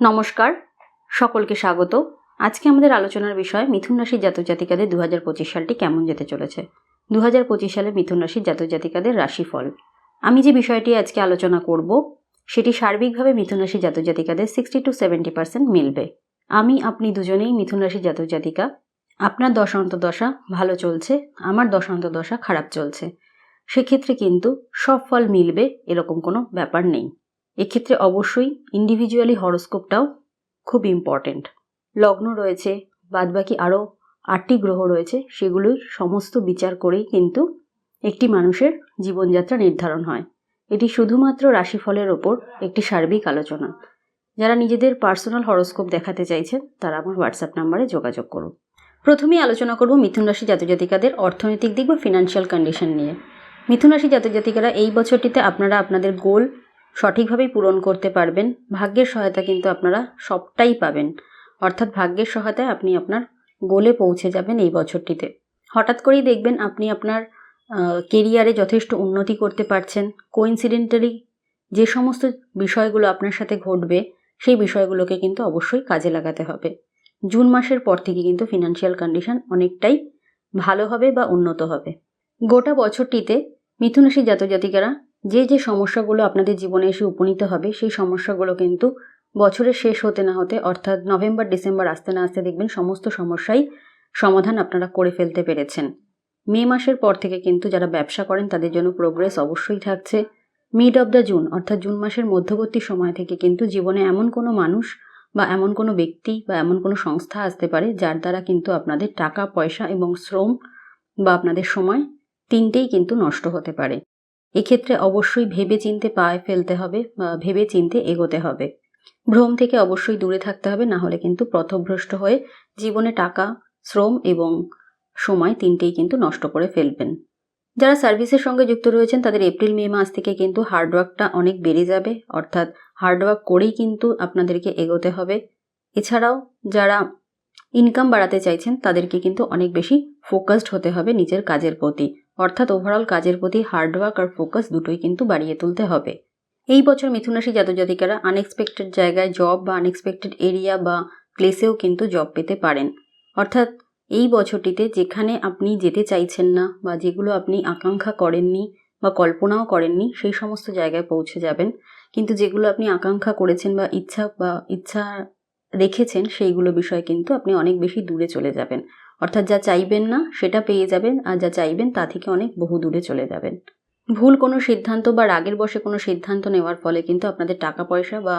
নমস্কার, সকলকে স্বাগত। আজকে আমাদের আলোচনার বিষয় মিথুন রাশির জাতক জাতিকাদের দু হাজার পঁচিশ সালটি কেমন যেতে চলেছে? দু হাজার পঁচিশ সালে মিথুন রাশির জাতক জাতিকাদের রাশিফল। আমি যে বিষয়টি আজকে আলোচনা করব, সেটি সার্বিকভাবে মিথুন রাশির জাতক জাতিকাদের সিক্সটি টু সেভেন্টি পার্সেন্ট মিলবে। আমি, আপনি দুজনেই মিথুন রাশির জাতক জাতিকা। আপনার দশান্ত দশা ভালো চলছে, আমার দশান্ত দশা খারাপ চলছে। সেক্ষেত্রে কিন্তু সব ফল মিলবে, এরকম কোনো ব্যাপার নেই। এক্ষেত্রে অবশ্যই ইন্ডিভিজুয়ালি হরোস্কোপটাও খুব ইম্পর্টেন্ট লগ্ন রয়েছে, বাদবাকি আরও আটটি গ্রহ রয়েছে, সেগুলোর সমস্ত বিচার করেই কিন্তু একটি মানুষের জীবনযাত্রা নির্ধারণ হয়। এটি শুধুমাত্র রাশিফলের ওপর একটি সার্বিক আলোচনা। যারা নিজেদের পার্সোনাল হরোস্কোপ দেখাতে চাইছেন, তারা আমার হোয়াটসঅ্যাপ নাম্বারে যোগাযোগ করুন। প্রথমেই আলোচনা করব মিথুন রাশি জাতজাতিকাদের অর্থনৈতিক দিক বা ফিনান্সিয়াল কন্ডিশন নিয়ে। মিথুন রাশি জাতজাতিকারা এই বছরটিতে আপনারা আপনাদের গোল সঠিকভাবেই পূরণ করতে পারবেন। ভাগ্যের সহায়তা কিন্তু আপনারা সবটাই পাবেন। অর্থাৎ ভাগ্যের সহায়তায় আপনি আপনার গোলে পৌঁছে যাবেন এই বছরটিতে। হঠাৎ করেই দেখবেন আপনি আপনার কেরিয়ারে যথেষ্ট উন্নতি করতে পারছেন। কোইন্সিডেন্টালি যে সমস্ত বিষয়গুলো আপনার সাথে ঘটবে, সেই বিষয়গুলোকে কিন্তু অবশ্যই কাজে লাগাতে হবে। জুন মাসের পর থেকে কিন্তু ফিনান্সিয়াল কন্ডিশন অনেকটাই ভালো হবে বা উন্নত হবে। গোটা বছরটিতে মিথুন জাতজাতিকারা যে যে সমস্যাগুলো আপনাদের জীবনে এসে উপনীত হবে, সেই সমস্যাগুলো কিন্তু বছরের শেষ হতে না হতে, অর্থাৎ নভেম্বর, ডিসেম্বর আসতে না আসতে দেখবেন সমস্ত সমস্যাই সমাধান আপনারা করে ফেলতে পেরেছেন। মে মাসের পর থেকে কিন্তু যারা ব্যবসা করেন, তাদের জন্য প্রোগ্রেস অবশ্যই থাকছে। মিড অব দ্য জুন অর্থাৎ জুন মাসের মধ্যবর্তী সময় থেকে কিন্তু জীবনে এমন কোনো মানুষ বা এমন কোনো ব্যক্তি বা এমন কোনো সংস্থা আসতে পারে, যার দ্বারা কিন্তু আপনাদের টাকা, পয়সা এবং শ্রম বা আপনাদের সময় তিনটেই কিন্তু নষ্ট হতে পারে। এক্ষেত্রে অবশ্যই ভেবে চিনতে পায়ে ফেলতে হবে ভেবে চিনতে এগোতে হবে। ভ্রম থেকে অবশ্যই দূরে থাকতে হবে, না হলে কিন্তু পথভ্রষ্ট হয়ে জীবনে টাকা, শ্রম এবং সময় তিনটেই কিন্তু নষ্ট করে ফেলবেন। যারা সার্ভিসের সঙ্গে যুক্ত রয়েছেন, তাদের এপ্রিল, মে মাস থেকে কিন্তু হার্ডওয়ার্কটা অনেক বেড়ে যাবে। অর্থাৎ হার্ডওয়ার্ক করেই কিন্তু আপনাদেরকে এগোতে হবে। এছাড়াও যারা ইনকাম বাড়াতে চাইছেন, তাদেরকে কিন্তু অনেক বেশি ফোকাসড হতে হবে নিজের কাজের প্রতি। অর্থাৎ ওভারঅল কাজের প্রতি হার্ডওয়ার্ক আর ফোকাস দুটোই কিন্তু বাড়িয়ে তুলতে হবে। এই বছর মিথুন রাশি জাতজাতিকারা আনএক্সপেক্টেড জায়গায় জব বা আনএক্সপেক্টেড এরিয়া বা প্লেসেও কিন্তু জব পেতে পারেন। অর্থাৎ এই বছরটিতে যেখানে আপনি যেতে চাইছেন না বা যেগুলো আপনি আকাঙ্ক্ষা করেননি বা কল্পনাও করেননি, সেই সমস্ত জায়গায় পৌঁছে যাবেন। কিন্তু যেগুলো আপনি আকাঙ্ক্ষা করেছেন বা ইচ্ছা বা ইচ্ছা রেখেছেন, সেইগুলো বিষয়ে কিন্তু আপনি অনেক বেশি দূরে চলে যাবেন। অর্থাৎ যা চাইবেন না, সেটা পেয়ে যাবেন, আর যা চাইবেন তা থেকে অনেক বহু দূরে চলে যাবেন। ভুল কোনো সিদ্ধান্ত বা রাগের বসে কোনো সিদ্ধান্ত নেওয়ার ফলে কিন্তু আপনাদের টাকা পয়সা বা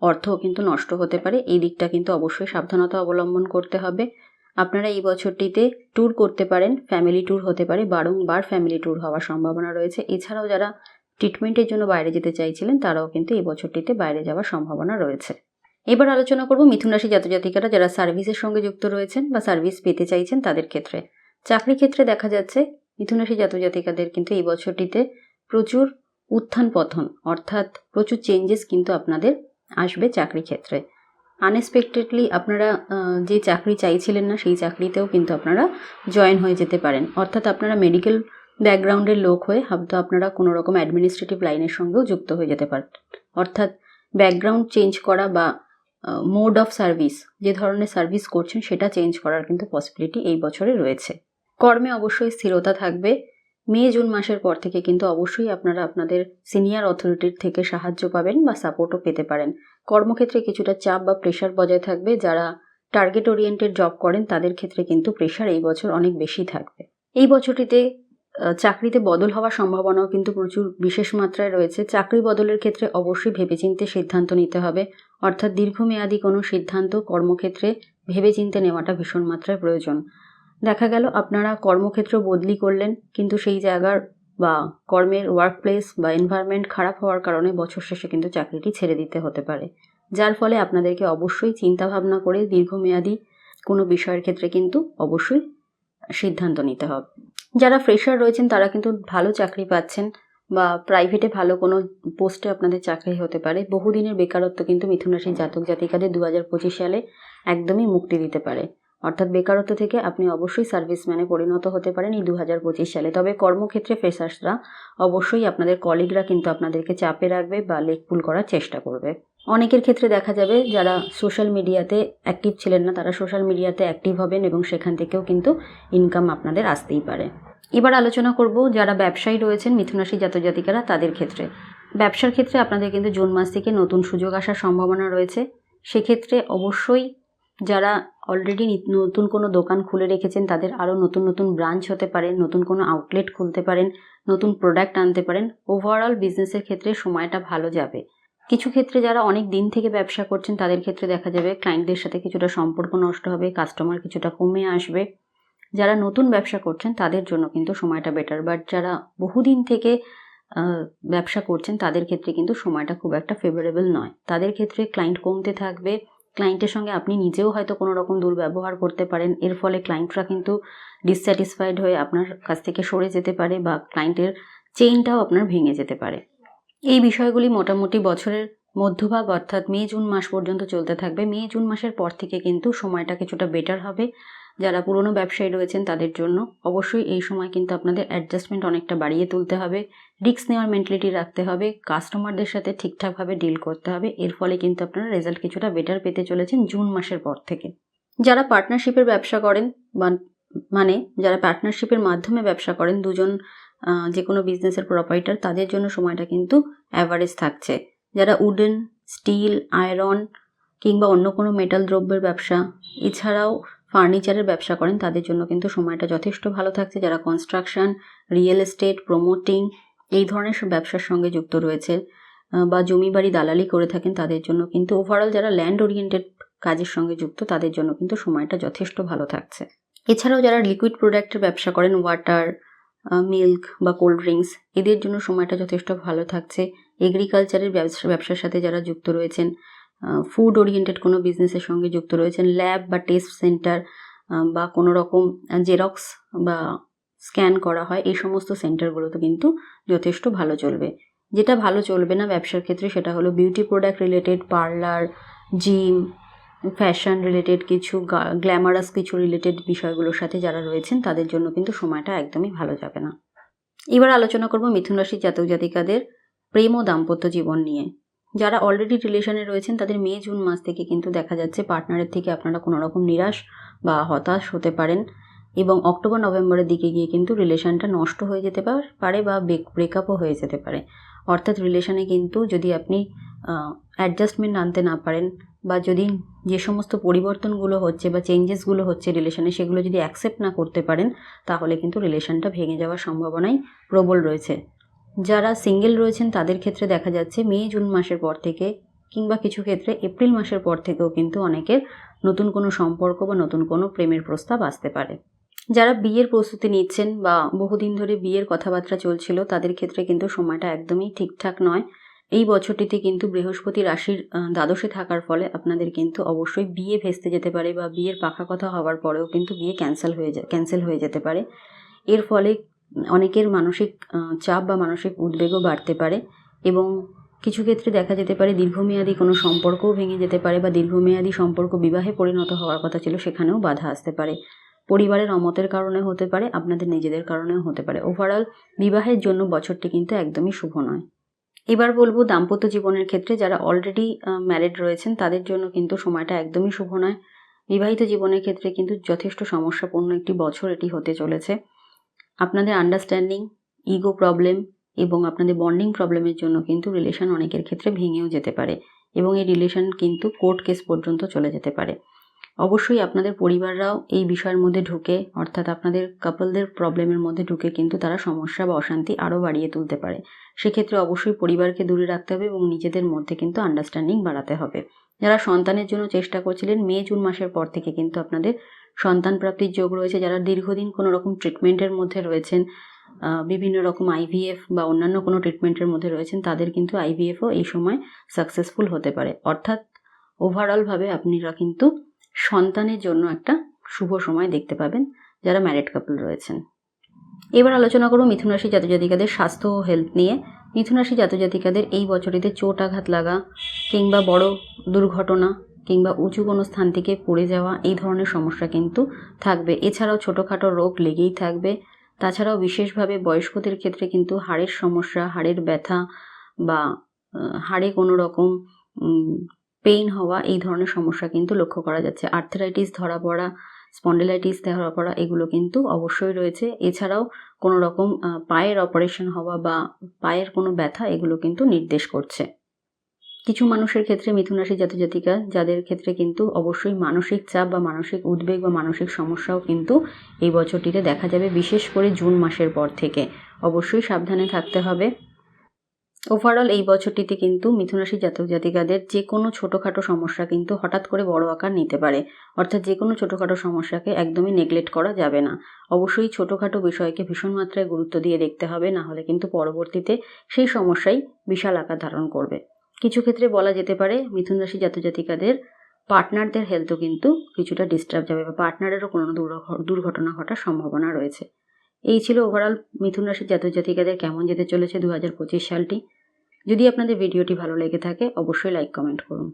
অর্থও কিন্তু নষ্ট হতে পারে। এই দিকটা কিন্তু অবশ্যই সাবধানতা অবলম্বন করতে হবে। আপনারা এই বছরটিতে ট্যুর করতে পারেন ফ্যামিলি ট্যুর হতে পারে, বারংবার ফ্যামিলি ট্যুর হওয়ার সম্ভাবনা রয়েছে। এছাড়াও যারা ট্রিটমেন্টের জন্য বাইরে যেতে চাইছিলেন, তারাও কিন্তু এই বছরটিতে বাইরে যাওয়ার সম্ভাবনা রয়েছে। এবার আলোচনা করব মিথুন রাশি জাতজাতিকারা যারা সার্ভিসের সঙ্গে যুক্ত রয়েছেন বা সার্ভিস পেতে চাইছেন তাদের ক্ষেত্রে। চাকরি ক্ষেত্রে দেখা যাচ্ছে মিথুন রাশি জাতজাতিকাদের কিন্তু এই বছরটিতে প্রচুর উত্থান পথন অর্থাৎ প্রচুর চেঞ্জেস কিন্তু আপনাদের আসবে চাকরি ক্ষেত্রে। আনএক্সপেক্টেডলি আপনারা যে চাকরি চাইছিলেন না সেই চাকরিতেও কিন্তু আপনারা জয়েন হয়ে যেতে পারেন। অর্থাৎ আপনারা মেডিকেল ব্যাকগ্রাউন্ডের লোক হয়ে হয়তো আপনারা কোনো রকম অ্যাডমিনিস্ট্রেটিভ লাইনের সঙ্গেও যুক্ত হয়ে যেতে পারেন অর্থাৎ ব্যাকগ্রাউন্ড চেঞ্জ করা বা মোড অফ সার্ভিস যে ধরনের সার্ভিস করছেন সেটা চেঞ্জ করার কিন্তু পসিবিলিটি এই বছরে রয়েছে। কর্মে অবশ্যই স্থিরতা থাকবে। মে, জুন মাসের পর থেকে কিন্তু অবশ্যই আপনারা আপনাদের সিনিয়র অথরিটির থেকে সাহায্য পাবেন বা সাপোর্টও পেতে পারেন। কর্মক্ষেত্রে কিছুটা চাপ বা প্রেশার বজায় থাকবে। যারা টার্গেট ওরিয়েন্টেড জব করেন, তাদের ক্ষেত্রে কিন্তু প্রেশার এই বছর অনেক বেশি থাকবে। এই বছরটিতে চাকরিতে বদল হওয়ার সম্ভাবনাও কিন্তু প্রচুর বিশেষ মাত্রায় রয়েছে। চাকরি বদলের ক্ষেত্রে অবশ্যই ভেবেচিন্তে সিদ্ধান্ত নিতে হবে। অর্থাৎ দীর্ঘমেয়াদী কোনো সিদ্ধান্ত কর্মক্ষেত্রে ভেবেচিন্তে নেওয়াটা ভীষণ মাত্রায় প্রয়োজন। দেখা গেল আপনারা কর্মক্ষেত্র বদলি করলেন, কিন্তু সেই জায়গার বা কর্মের ওয়ার্ক প্লেস বা এনভায়রনমেন্ট খারাপ হওয়ার কারণে বছর শেষে কিন্তু চাকরিটি ছেড়ে দিতে হতে পারে। যার ফলে আপনাদেরকে অবশ্যই চিন্তাভাবনা করে দীর্ঘমেয়াদী কোনো বিষয়ের ক্ষেত্রে কিন্তু অবশ্যই সিদ্ধান্ত নিতে হবে। যারা ফ্রেশার রয়েছেন, তারা কিন্তু ভালো চাকরি পাচ্ছেন। বা প্রাইভেটে ভালো কোনো পোস্টে আপনাদের চাকরি হতে পারে। বহুদিনের বেকারত্ব কিন্তু মিথুন রাশির জাতক জাতিকাদের দু হাজার পঁচিশ সালে একদমই মুক্তি দিতে পারে। অর্থাৎ বেকারত্ব থেকে আপনি অবশ্যই সার্ভিসম্যানে পরিণত হতে পারেন এই দু হাজার পঁচিশ সালে। তবে কর্মক্ষেত্রে ফ্রেশার্সরা অবশ্যই আপনাদের কলিগরা কিন্তু আপনাদেরকে চাপে রাখবে বা লেগ পুল করার চেষ্টা করবে। অনেকের ক্ষেত্রে দেখা যাবে যারা সোশ্যাল মিডিয়াতে অ্যাক্টিভ ছিলেন না, তারা সোশ্যাল মিডিয়াতে অ্যাক্টিভ হবেন এবং সেখান থেকেও কিন্তু ইনকাম আপনাদের আসতেই পারে। এবার আলোচনা করব যারা ব্যবসায়ী রয়েছেন মিথুনাশী জাতজাতিকারা তাদের ক্ষেত্রে। ব্যবসার ক্ষেত্রে আপনাদের কিন্তু জুন মাস থেকে নতুন সুযোগ আসার সম্ভাবনা রয়েছে। সেক্ষেত্রে অবশ্যই যারা অলরেডি নতুন কোনো দোকান খুলে রেখেছেন তাদের আরও নতুন নতুন ব্রাঞ্চ হতে পারে, নতুন কোনো আউটলেট খুলতে পারেন, নতুন প্রোডাক্ট আনতে পারেন। ওভারঅল বিজনেসের ক্ষেত্রে সময়টা ভালো যাবে। কিছু ক্ষেত্রে যারা অনেক দিন থেকে ব্যবসা করছেন তাদের ক্ষেত্রে দেখা যাবে ক্লায়েন্টদের সাথে কিছুটা সম্পর্ক নষ্ট হবে কাস্টমার কিছুটা কমে আসবে। যারা নতুন ব্যবসা করছেন, তাদের জন্য কিন্তু সময়টা বেটার বাট যারা বহুদিন থেকে ব্যবসা করছেন, তাদের ক্ষেত্রে কিন্তু সময়টা খুব একটা ফেভারেবল নয়। তাদের ক্ষেত্রে ক্লায়েন্ট কমতে থাকবে। ক্লায়েন্টের সঙ্গে আপনি নিজেও হয়তো কোনো রকম দুর্ব্যবহার করতে পারেন। এর ফলে ক্লায়েন্টরা কিন্তু ডিসস্যাটিসফাইড হয়ে আপনার কাছ থেকে সরে যেতে পারে বা ক্লায়েন্টের চেইনটাও আপনার ভেঙে যেতে পারে। এই বিষয়গুলি মোটামুটি বছরের মধ্যভাগ, অর্থাৎ মে জুন মাস পর্যন্ত চলতে থাকবে। মে জুন মাসের পর থেকে কিন্তু সময়টা কিছুটা বেটার হবে। যারা পুরনো ব্যবসায়ী রয়েছেন তাদের জন্য অবশ্যই এই সময় কিন্তু আপনাদের অ্যাডজাস্টমেন্ট অনেকটা বাড়িয়ে তুলতে হবে। রিস্ক নেওয়ার মেন্টালিটি রাখতে হবে। কাস্টমারদের সাথে ঠিকঠাকভাবে ডিল করতে হবে। এর ফলে কিন্তু আপনারা রেজাল্ট কিছুটা বেটার পেতে চলেছেন জুন মাসের পর থেকে। যারা পার্টনারশিপের ব্যবসা করেন মানে যারা পার্টনারশিপের মাধ্যমে ব্যবসা করেন দুজন যে কোনো বিজনেসের প্রপাইটার তাদের জন্য সময়টা কিন্তু অ্যাভারেজ থাকছে। যারা উডেন স্টিল আয়রন কিংবা অন্য কোনো মেটাল দ্রব্যের ব্যবসা, এছাড়াও ফার্নিচারের ব্যবসা করেন, তাদের জন্য কিন্তু সময়টা যথেষ্ট ভালো থাকছে। যারা কনস্ট্রাকশন রিয়েল এস্টেট প্রমোটিং এই ধরনের ব্যবসার সঙ্গে যুক্ত রয়েছে বা জমি বাড়ি দালালি করে থাকেন, তাদের জন্য কিন্তু ওভারঅল যারা ল্যান্ড ওরিয়েন্টেড কাজের সঙ্গে যুক্ত, তাদের জন্য কিন্তু সময়টা যথেষ্ট ভালো থাকছে। এছাড়াও যারা লিকুইড প্রোডাক্টের ব্যবসা করেন ওয়াটার মিল্ক বা কোল্ড ড্রিঙ্কস এদের জন্য সময়টা যথেষ্ট ভালো থাকছে। এগ্রিকালচারের ব্যবসা, ব্যবসার সাথে যারা যুক্ত রয়েছেন ফুড ওরিয়েন্টেড কোনো বিজনেসের সঙ্গে যুক্ত রয়েছেন। ল্যাব বা টেস্ট সেন্টার বা কোনো রকম জেরক্স বা স্ক্যান করা হয়, এই সমস্ত সেন্টারগুলোতে কিন্তু যথেষ্ট ভালো চলবে। যেটা ভালো চলবে না ব্যবসার ক্ষেত্রে সেটা হলো beauty product related parlour gym fashion related কিছু গ্ল্যামারাস কিছু রিলেটেড বিষয়গুলোর সাথে যারা রয়েছেন, তাদের জন্য কিন্তু সময়টা একদমই ভালো যাবে না। এবার আলোচনা করব মিথুন রাশির জাতক জাতিকাদের প্রেম ও দাম্পত্য জীবন নিয়ে। যারা অলরেডি রিলেশনে রয়েছেন, তাদের মে, জুন মাস থেকে কিন্তু দেখা যাচ্ছে পার্টনারের থেকে আপনারা কোনো রকম নিরাশ বা হতাশ হতে পারেন এবং অক্টোবর, নভেম্বরের দিকে গিয়ে কিন্তু রিলেশনটা নষ্ট হয়ে যেতে পারে বা ব্রেকআপও হয়ে যেতে পারে। অর্থাৎ রিলেশনে কিন্তু যদি আপনি অ্যাডজাস্টমেন্ট আনতে না পারেন বা যদি যে সমস্ত পরিবর্তনগুলো হচ্ছে বা চেঞ্জেসগুলো হচ্ছে রিলেশনে সেগুলো যদি অ্যাকসেপ্ট না করতে পারেন, তাহলে কিন্তু রিলেশনটা ভেঙে যাওয়ার সম্ভাবনাই প্রবল রয়েছে। যারা সিঙ্গেল রয়েছেন তাদের ক্ষেত্রে দেখা যাচ্ছে মে, জুন মাসের পর থেকে কিংবা কিছু ক্ষেত্রে এপ্রিল মাসের পর থেকেও কিন্তু অনেকের নতুন কোনো সম্পর্ক বা নতুন কোনো প্রেমের প্রস্তাব আসতে পারে। যারা বিয়ের প্রস্তুতি নিচ্ছেন বা বহুদিন ধরে বিয়ের কথাবার্তা চলছিল, তাদের ক্ষেত্রে কিন্তু সময়টা একদমই ঠিকঠাক নয়। এই বছরটিতে কিন্তু বৃহস্পতি রাশির দ্বাদশে থাকার ফলে আপনাদের কিন্তু অবশ্যই বিয়ে ভেস্তে যেতে পারে বা বিয়ের পাকা কথা হওয়ার পরেও কিন্তু বিয়ে ক্যান্সেল হয়ে যায়, ক্যান্সেল হয়ে যেতে পারে। এর ফলে অনেকের মানসিক চাপ বা মানসিক উদ্বেগও বাড়তে পারে এবং কিছু ক্ষেত্রে দেখা যেতে পারে দীর্ঘমেয়াদী কোনো সম্পর্কও ভেঙে যেতে পারে বা দীর্ঘমেয়াদী সম্পর্ক বিবাহে পরিণত হওয়ার কথা ছিল, সেখানেও বাধা আসতে পারে। পরিবারের অমতের কারণে হতে পারে, আপনাদের নিজেদের কারণেও হতে পারে। ওভারঅল বিবাহের জন্য বছরটি কিন্তু একদমই শুভ নয়। এবার বলব দাম্পত্য জীবনের ক্ষেত্রে যারা অলরেডি ম্যারিড রয়েছেন, তাদের জন্য কিন্তু সময়টা একদমই শুভ নয়। বিবাহিত জীবনের ক্ষেত্রে কিন্তু যথেষ্ট সমস্যাপূর্ণ একটি বছর এটি হতে চলেছে। আপনাদের আন্ডারস্ট্যান্ডিং ইগো প্রবলেম এবং আপনাদের বন্ডিং প্রবলেমের জন্য কিন্তু রিলেশন অনেকের ক্ষেত্রে ভেঙেও যেতে পারে এবং এই রিলেশন কিন্তু কোর্ট কেস পর্যন্ত চলে যেতে পারে। অবশ্যই আপনাদের পরিবাররাও এই বিষয়ের মধ্যে ঢুকে, অর্থাৎ আপনাদের কাপলদের প্রবলেমের মধ্যে ঢুকে কিন্তু তারা সমস্যা বা অশান্তি আরও বাড়িয়ে তুলতে পারে। সেক্ষেত্রে অবশ্যই পরিবারকে দূরে রাখতে হবে এবং নিজেদের মধ্যে কিন্তু আন্ডারস্ট্যান্ডিং বাড়াতে হবে। যারা সন্তানের জন্য চেষ্টা করছিলেন, মে, জুন মাসের পর থেকে কিন্তু আপনাদের সন্তান প্রাপ্তির যোগ রয়েছে, যারা দীর্ঘদিন কোনো রকম ট্রিটমেন্টের মধ্যে রয়েছেন বিভিন্ন রকম আইভিএফ বা অন্যান্য কোনো ট্রিটমেন্টের মধ্যে রয়েছেন, তাদের কিন্তু আইভিএফও এই সময় সাকসেসফুল হতে পারে। অর্থাৎ ওভারঅলভাবে আপনারা কিন্তু সন্তানের জন্য একটা শুভ সময় দেখতে পাবেন, যারা ম্যারিড কাপল রয়েছেন। এবার আলোচনা করব মিথুন রাশি জাতজাতিকাদের স্বাস্থ্য ও হেলথ নিয়ে। মিথুন রাশি জাতজাতিকাদের এই বছরেতে চোট আঘাত লাগা কিংবা বড় দুর্ঘটনা কিংবা উঁচু কোনো স্থান থেকে পড়ে যাওয়া, এই ধরনের সমস্যা কিন্তু থাকবে। এছাড়াও ছোটোখাটো রোগ লেগেই থাকবে। তাছাড়াও বিশেষভাবে বয়স্কদের ক্ষেত্রে কিন্তু হাড়ের সমস্যা, হাড়ের ব্যথা বা হাড়ে কোনো রকম পেইন হওয়া, এই ধরনের সমস্যা কিন্তু লক্ষ্য করা যাচ্ছে। আর্থারাইটিস ধরা পড়া স্পন্ডিলাইটিস ধরা পড়া, এগুলো কিন্তু অবশ্যই রয়েছে। এছাড়াও কোনো রকম পায়ের অপারেশন হওয়া বা পায়ের কোনো ব্যথা, এগুলো কিন্তু নির্দেশ করছে। কিছু মানুষের ক্ষেত্রে মিথুন রাশি জাতজাতিকা, যাদের ক্ষেত্রে কিন্তু অবশ্যই মানসিক চাপ বা মানসিক উদ্বেগ বা মানসিক সমস্যাও কিন্তু এই বছরটিতে দেখা যাবে, বিশেষ করে জুন মাসের পর থেকে। অবশ্যই সাবধানে থাকতে হবে। ওভারঅল এই বছরটিতে কিন্তু মিথুন রাশি জাতক জাতিকাদের যে কোনো ছোটোখাটো সমস্যা কিন্তু হঠাৎ করে বড় আকার নিতে পারে। অর্থাৎ যে কোনো ছোটোখাটো সমস্যাকে একদমই নেগলেক্ট করা যাবে না। অবশ্যই ছোটোখাটো বিষয়কে ভীষণ মাত্রায় গুরুত্ব দিয়ে দেখতে হবে, না হলে কিন্তু পরবর্তীতে সেই সমস্যাই বিশাল আকার ধারণ করবে। কিছু ক্ষেত্রে বলা যেতে পারে মিথুন রাশি জাতজাতিকাদের পার্টনারদের হেলথও কিন্তু কিছুটা ডিস্টার্ব যাবে বা পার্টনারেরও কোনো দুর্ঘটনা ঘটার সম্ভাবনা রয়েছে। এই ছিল ওভারঅল মিথুন রাশির জাতজাতিকাদের কেমন যেতে চলেছে দু হাজার পঁচিশ সালটি। যদি আপনাদের ভিডিওটি ভালো লেগে থাকে, অবশ্যই লাইক কমেন্ট করুন।